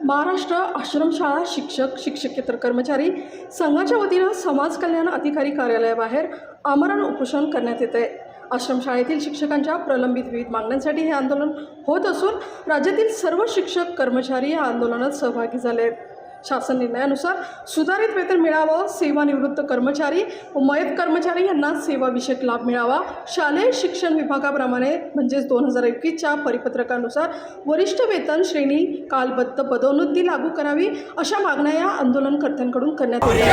महाराष्ट्र आश्रमशाळा शिक्षक शिक्षकेतर कर्मचारी संघाच्या वतीनं समाज कल्याण अधिकारी कार्यालयाबाहेर आमरण उपोषण करण्यात येत आहे आश्रमशाळेतील शिक्षकांच्या प्रलंबित विविध मागण्यांसाठी हे आंदोलन होत असून राज्यातील सर्व शिक्षक कर्मचारी या आंदोलनात सहभागी झाले आहेत शासन निर्णयानुसार सुधारित वेतन मिळावं सेवानिवृत्त कर्मचारी व मयत कर्मचारी यांना सेवाविषयक लाभ मिळावा. शालेय शिक्षण विभागाप्रमाणे म्हणजेच दोन हजार एकवीसच्या परिपत्रकानुसार वरिष्ठ वेतन श्रेणी कालबद्ध पदोन्नती लागू करावी अशा मागण्या या आंदोलनकर्त्यांकडून करण्यात आल्या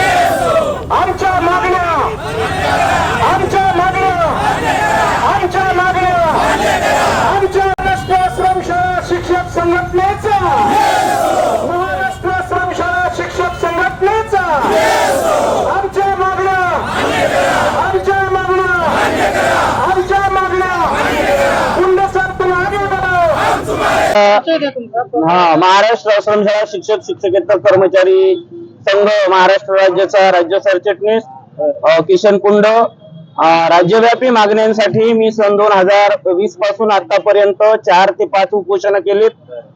हा महाराष्ट्र आश्रमशाळा शिक्षक शिक्षकेतर कर्मचारी संघ महाराष्ट्र राज्याचा राज्य सरचिटणीस किशन कुंड राज्यव्यापी मागण्यांसाठी मी सन दोन हजार वीसपासून आतापर्यंत चार ते पाच उपोषण केलीत.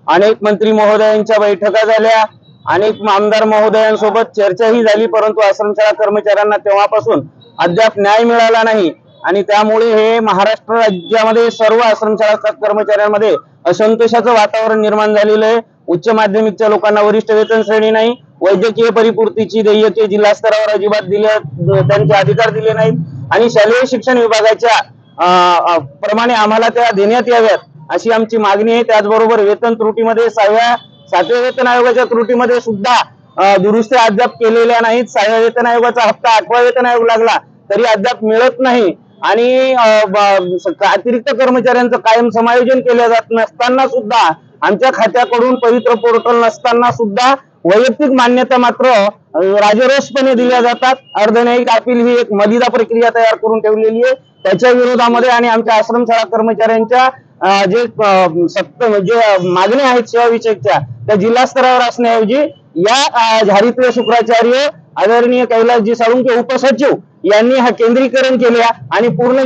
अनेक मंत्री महोदयांच्या बैठका झाल्या. अनेक आमदार महोदयांसोबत चर्चाही झाली परंतु आश्रमशाळा कर्मचाऱ्यांना तेव्हापासून अद्याप न्याय मिळाला नाही. आणि त्यामुळे हे महाराष्ट्र राज्यामध्ये सर्व आश्रमशाळा कर्मचाऱ्यांमध्ये असंतोषाचं वातावरण निर्माण झालेलं आहे. उच्च माध्यमिकच्या लोकांना वरिष्ठ वेतन श्रेणी नाही. वैद्यकीय परिपूर्तीची देयके जिल्हा स्तरावर अजिबात दिल्या त्यांचे अधिकार दिले नाहीत. आणि शालेय शिक्षण विभागाच्या अं, प्रमाणे आम्हाला त्या देण्यात याव्यात अशी आमची मागणी आहे. त्याचबरोबर वेतन त्रुटीमध्ये सहाव्या सातव्या वेतन आयोगाच्या त्रुटीमध्ये सुद्धा दुरुस्ती अद्याप केलेल्या नाहीत. सहाव्या वेतन आयोगाचा हप्ता आठवा वेतन आयोग लागला तरी अद्याप मिळत नाही. आणि अतिरिक्त कर्मचाऱ्यांचं कायम समायोजन केलं जात नसताना सुद्धा आमच्या खात्याकडून पवित्र पोर्टल नसताना सुद्धा वैयक्तिक मान्यता मात्र अं, राजरोषपणे दिल्या जातात. अर्धन्यायिक अपील ही एक मदिदा प्रक्रिया तयार करून ठेवलेली आहे. त्याच्या विरोधामध्ये आणि आमच्या आश्रमशाळा कर्मचाऱ्यांच्या जे सत्त जे मागण्या आहेत सेवाविषयकच्या त्या जिल्हा स्तरावर असण्याऐवजी या झारित्र शुक्राचार्य आदरणीय कैलासजी साळुंके उपसचिव यांनी हा केंद्रीकरण केले आणि पूर्ण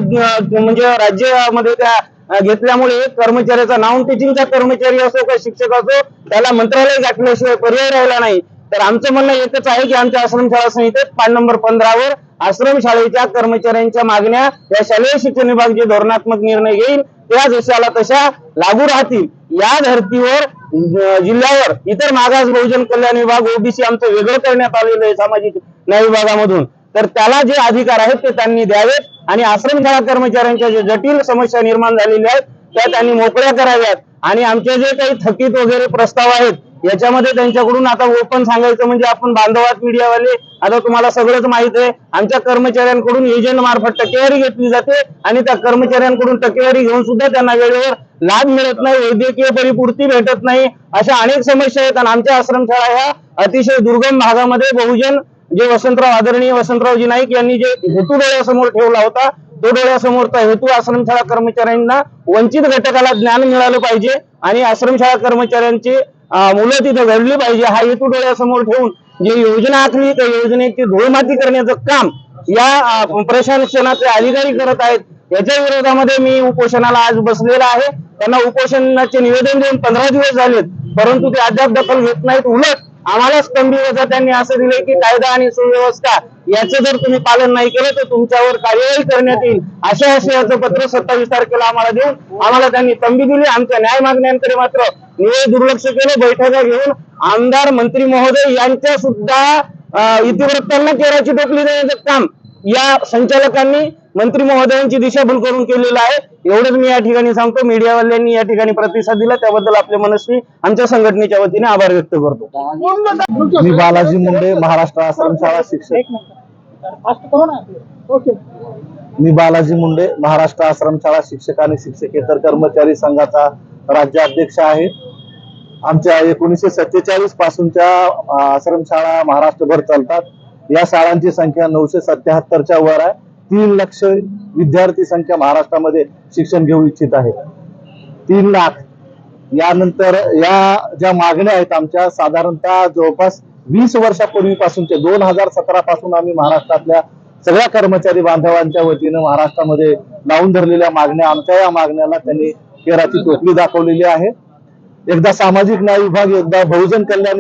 म्हणजे राज्यामध्ये त्या घेतल्यामुळे कर्मचाऱ्याचा नॉन टीचिंगचा कर्मचारी असो का शिक्षक असो त्याला मंत्रालय गाठल्याशिवाय पर्याय राहिला नाही. तर आमचं म्हणणं एकच आहे की आमच्या आश्रमशाळा संहितेत पान नंबर पंधरावर आश्रमशाळेच्या कर्मचाऱ्यांच्या मागण्या या शालेय शिक्षण विभाग जे धोरणात्मक निर्णय घेईल. त्या जशाला तशा लागू राहतील. या धर्तीवर जिल्ह्यावर इतर मागास बहुजन कल्याण विभाग ओबीसी आमचं वेगळं करण्यात आलेलं आहे सामाजिक न्याय विभागामधून. तर त्याला जे अधिकार आहेत ते त्यांनी द्यावेत. आणि आश्रमशाळा कर्मचाऱ्यांच्या जे जटिल समस्या निर्माण झालेल्या आहेत त्या त्यांनी मोकळ्या कराव्यात. आणि आमचे जे काही थकीत वगैरे प्रस्ताव आहेत याच्यामध्ये त्यांच्याकडून आता ओपन सांगायचं म्हणजे आपण बांधवात मीडियावाले आता तुम्हाला सगळंच माहीत आहे. आमच्या कर्मचाऱ्यांकडून एजंट मार्फत टक्केवारी घेतली जाते आणि त्या कर्मचाऱ्यांकडून टक्केवारी घेऊन सुद्धा त्यांना वेळेवर लाभ मिळत नाही वैद्यकीय परिपूर्ती भेटत नाही अशा अनेक समस्या आहेत. आणि आमच्या आश्रमशाळा ह्या अतिशय दुर्गम भागामध्ये बहुजन जे वसंतराव आदरणीय वसंतरावजी नाईक यांनी जे हेतू डोळ्यासमोर ठेवला होता तो डोळ्यासमोरचा हेतू आश्रमशाळा कर्मचाऱ्यांना वंचित घटकाला ज्ञान मिळालं पाहिजे आणि आश्रमशाळा कर्मचाऱ्यांची मुलं तिथे घडली पाहिजे हा हेतू डोळ्यासमोर ठेवून जे योजना आखली त्या योजनेची धुळमाती करण्याचं काम या प्रशासनाचे अधिकारी करत आहेत याच्या विरोधामध्ये मी उपोषणाला आज बसलेला आहे. त्यांना उपोषणाचे निवेदन देऊन पंधरा दिवस झालेत परंतु ते अद्याप दखल घेत नाहीत. उलट आम्हाला स्तंभी वजा त्यांनी असं दिलंय की कायदा आणि सुव्यवस्था याचं जर तुम्ही पालन नाही केलं तर तुमच्यावर कार्यवाही करण्यात येईल. अशा आशयाचं पत्र सत्तावीस तारखेला आम्हाला देऊन आम्हाला त्यांनी तंबी दिली. आमच्या न्याय मागण्यांकडे मात्र निवळ दुर्लक्ष केलं. बैठका घेऊन आमदार मंत्री महोदय यांच्या सुद्धा इतिवृत्तांना केराची टोपली देण्याचं काम या संचालकांनी मंत्री महोदयांची दिशाभूल करून केलेलं आहे. एवढंच मी या ठिकाणी सांगतो. मीडियावाल्यांनी या ठिकाणी प्रतिसाद दिला. त्याबद्दल आपले मनस्वी आमच्या संघटनेच्या वतीने आभार व्यक्त करतो. मी बालाजी मुंडे महाराष्ट्र आश्रमशाळा शिक्षक. मी बालाजी मुंडे महाराष्ट्र आश्रमशाळा शिक्षक आणि शिक्षकेतर कर्मचारी संघाचा राज्याध्यक्ष आहे. आमच्या एकोणीसशे सत्तेचाळीस पासूनच्या आश्रमशाळा महाराष्ट्रभर चालतात. या शाळांची संख्या नऊशे सत्याहत्तरच्या वर आहे. तीन लक्ष विद्यार्थी संख्या महाराष्ट्रामध्ये शिक्षण घेऊ इच्छित आहे तीन लाख. यानंतर या ज्या मागण्या आहेत आमच्या साधारणतः जवळपास वीस वर्षापूर्वीपासूनचे दोन हजार सतरा पासून आम्ही महाराष्ट्रातल्या सगळ्या कर्मचारी बांधवांच्या वतीनं महाराष्ट्रामध्ये लावून धरलेल्या मागण्या आमच्या या मागण्याला त्यांनी केराची टोपली दाखवलेली आहे. एकदा सामाजिक न्याय विभाग एकदा बहुजन कल्याण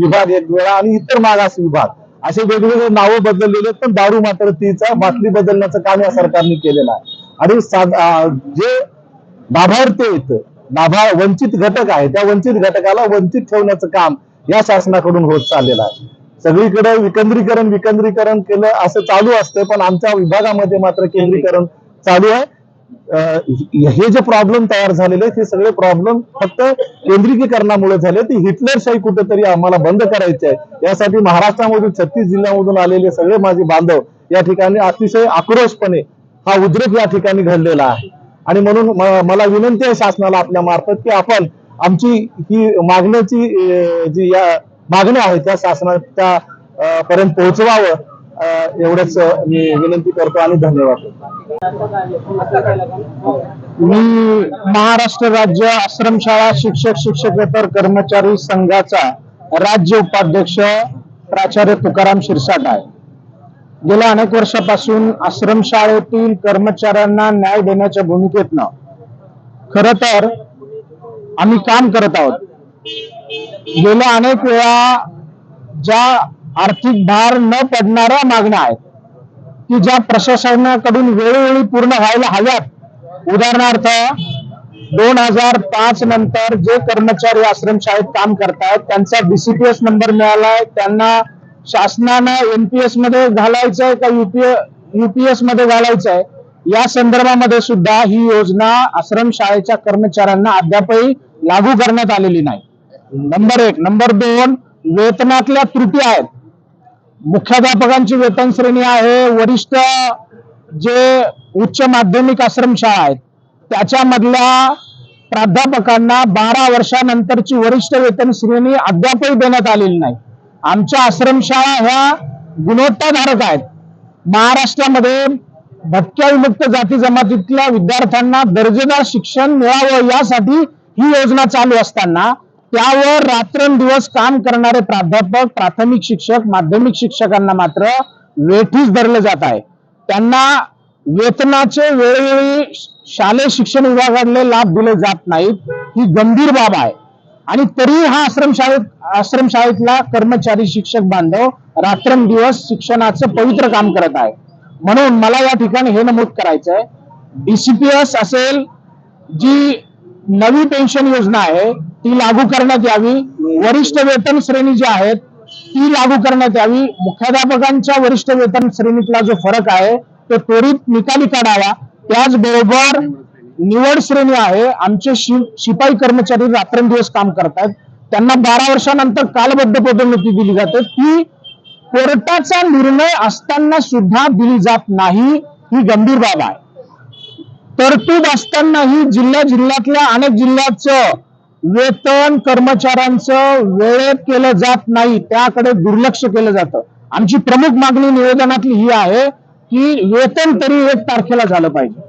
विभाग एक वेळा आणि इतर मागास विभाग. असे वेगवेगळे नावं बदललेले आहेत, पण दारू मात्र तिचा बाटली बदलण्याचं काम या सरकारने केलेलं आहे. आणि जे लाभार्थी आहेत लाभा वंचित घटक आहे त्या वंचित घटकाला वंचित ठेवण्याचं काम या शासनाकडून होत चाललेलं आहे. सगळीकडे विकेंद्रीकरण विकेंद्रीकरण केलं असं चालू असतं पण आमच्या विभागामध्ये मात्र केंद्रीकरण चालू आहे. हे जे प्रॉब्लेम तयार झालेले आहेत, हे सगळे प्रॉब्लेम फक्त केंद्रीकरणामुळे झाले ती हिटलरशाही कुठेतरी आम्हाला बंद करायचे आहे यासाठी महाराष्ट्रामधून छत्तीस जिल्ह्यामधून आलेले सगळे माझे बांधव या ठिकाणी अतिशय आक्रोशपणे हा उद्रेक या ठिकाणी घडलेला आहे. आणि म्हणून मला विनंती आहे शासनाला आपल्या मार्फत की आपण आमची ही मागण्याची जी या मागण्या आहेत त्या शासनाच्या पर्यंत पोहोचवावं. एवढंच मी विनंती करतो आणि धन्यवाद. मी महाराष्ट्र राज्य आश्रमशाळा शिक्षक शिक्षकेतर कर्मचारी संघाचा राज्य उपाध्यक्ष प्राचार्य तुकाराम शिरसाट आहे. गेल्या अनेक वर्षापासून आश्रमशाळेतील कर्मचाऱ्यांना न्याय देण्याच्या भूमिकेतनं खर तर आम्ही काम करत आहोत. गेल्या अनेक वेळा ज्या आर्थिक भार न पडणाऱ्या मागण्या आहेत की ज्या प्रशासनाकडून वेळोवेळी पूर्ण व्हायला हव्यात. उदाहरणार्थ दोन हजार पाच नंतर जे कर्मचारी आश्रमशाळेत काम करतायत त्यांचा डीसीपीएस नंबर मिळालाय. त्यांना शासनानं एमपीएसमध्ये घालायचंय का युपीए युपीएसमध्ये घालायचंय? या संदर्भामध्ये सुद्धा ही योजना आश्रमशाळेच्या कर्मचाऱ्यांना अद्यापही लागू करण्यात आलेली नाही. नंबर एक. नंबर दोन वेतनातल्या त्रुटी आहेत. मुख्याध्यापकांची वेतन श्रेणी आहे वरिष्ठ जे उच्च माध्यमिक आश्रमशाळा आहेत त्याच्यामधल्या प्राध्यापकांना बारा वर्षानंतरची वरिष्ठ वेतन श्रेणी अद्यापही देण्यात आलेली नाही. आमच्या आश्रमशाळा ह्या गुणवत्ताधारक आहेत. महाराष्ट्रामध्ये भटक्या विमुक्त जाती जमातीतल्या विद्यार्थ्यांना दर्जेदार शिक्षण मिळावं यासाठी ही योजना चालू असताना त्यावर रात्रंदिवस काम करणारे प्राध्यापक प्राथमिक शिक्षक माध्यमिक शिक्षकांना मात्र वेठीस धरले जात आहे. त्यांना वेतनाचे वेळोवेळी शालेय शिक्षण विभागाकडले लाभ दिले जात नाहीत ही गंभीर बाब आहे. आणि तरी हा आश्रमशाळेत आश्रमशाळेतला कर्मचारी शिक्षक बांधव रात्रंदिवस शिक्षणाचं पवित्र काम करत आहे. म्हणून मला या ठिकाणी हे नमूद करायचं आहे डीसीपीएस असेल जी नवी पेन्शन योजना आहे ती लागू करण्यात यावी. वरिष्ठ वेतन श्रेणी जी आहेत ती लागू करण्यात यावी. मुख्याध्यापकांच्या वरिष्ठ वेतन श्रेणीतला जो फरक आहे तो त्वरित निकाली काढावा. त्याचबरोबर निवड श्रेणी आहे. आमचे शिपाई कर्मचारी रात्रंदिवस काम करतात त्यांना बारा वर्षानंतर कालबद्ध पदोन्नती दिली जाते. ती कोर्टाचा निर्णय असताना सुद्धा दिली जात नाही ही गंभीर बाब आहे. तरतूद असतानाही जिल्ह्या जिल्ह्यातल्या अनेक जिल्ह्याचं वेतन कर्मचाऱ्यांचं वेळेत केलं जात नाही त्याकडे दुर्लक्ष केलं जातं. आमची प्रमुख मागणी निवेदनातली ही आहे की वेतन तरी एक तारखेला झालं पाहिजे.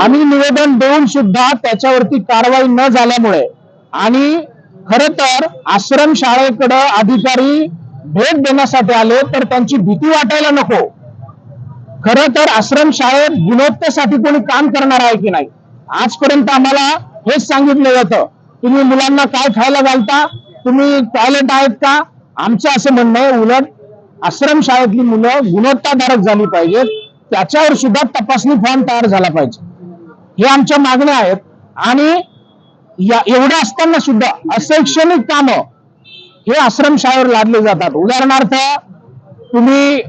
आम्ही निवेदन देऊन सुद्धा त्याच्यावरती कारवाई न झाल्यामुळे आणि खर तर आश्रम शाळेकडे अधिकारी भेट देण्यासाठी आले तर त्यांची भीती वाटायला नको. खर तर आश्रम शाळेत गुणवत्तेसाठी कोणी काम करणार आहे की नाही? आजपर्यंत आम्हाला हेच सांगितलं जातं. तुम्ही मुलांना काय खायला घालता? तुम्ही टॉयलेट आहेत का? आमचं असं म्हणणं आहे उलट आश्रम शाळेतली मुलं गुणवत्ताधारक झाली पाहिजेत. त्याच्यावर सुद्धा तपासणी फॉर्म तयार झाला पाहिजे. हे आमच्या मागण्या आहेत. आणि या एवढं असताना सुद्धा अशैक्षणिक कामं हे आश्रम शाळेवर लादले जातात. उदाहरणार्थ तुम्ही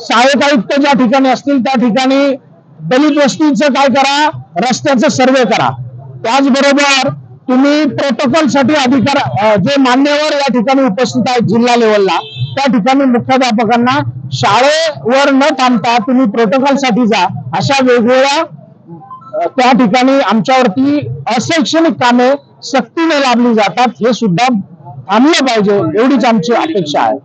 सहाय्यक आयुक्त ज्या ठिकाणी असतील त्या ठिकाणी दलित वस्तीचं काय करा? रस्त्याचं सर्वे करा. त्याचबरोबर तुम्ही प्रोटोकॉलसाठी अधिकार जे मान्यवर या ठिकाणी उपस्थित आहेत जिल्हा लेवलला त्या ठिकाणी मुख्याध्यापकांना शाळेवर न थांबता तुम्ही प्रोटोकॉलसाठी जा अशा वेगवेगळ्या त्या ठिकाणी आमच्यावरती अशैक्षणिक कामे सक्तीने लाभली जातात हे सुद्धा थांबलं पाहिजे एवढीच आमची अपेक्षा आहे.